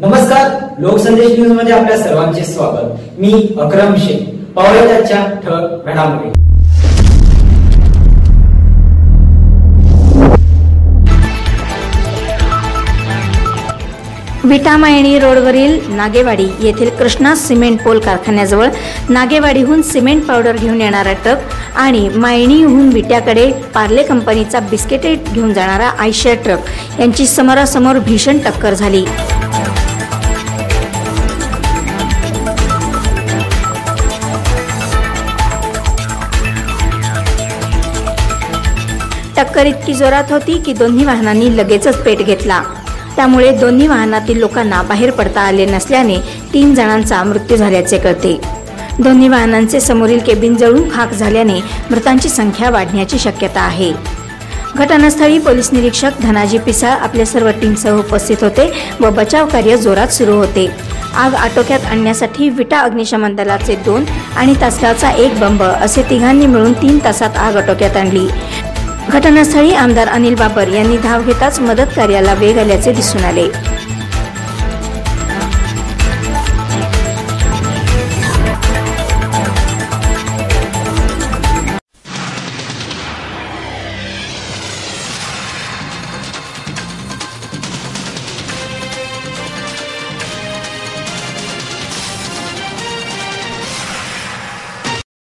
नमस्कार लोकसंदेश न्यूजमध्ये आपल्या सर्वांचे स्वागत. मी अक्रम शेख पाहुयात ठळक घडामोडी. विटामायणी रोडवरील नागेवाडी येथील कृष्णा सिमेंट पोल कारखान्याजवळ नागेवाडीहून सिमेंट पावडर घेऊन येणारा ट्रक आणि मायणीहून विट्याकडे पार्ले कंपनीचा बिस्किटे घेऊन जाणारा आयशर ट्रक यांची समोरासमोर भीषण टक्कर झाली. टक्कर इतकी जोरात होती की दोन्ही वाहनांनी लगेचच पेट घेतला. त्यामुळे दोन्ही वाहनातील लोकांना बाहेर पडता आले नसल्याने तीन जणांचा मृत्यू झाल्याचे कळते. दोन्ही वाहनांचे समोरील केबिन जळून खाक झाल्याने मृतांची संख्या वाढण्याची शक्यता आहे. घटनास्थळी पोलीस निरीक्षक धनाजी पिसाळ आपल्या सर्व टीमसह उपस्थित होते व बचाव कार्य जोरात सुरू होते. आग आटोक्यात आणण्यासाठी विटा अग्निशमन दलाचे दोन आणि तासगावचा एक बंब असे तिघांनी मिळून तीन तासात आग आटोक्यात आणली. घटनास्थळी आमदार अनिल बाबर यांनी धाव घेताच मदत कार्याला वेग आल्याचे दिसून आले.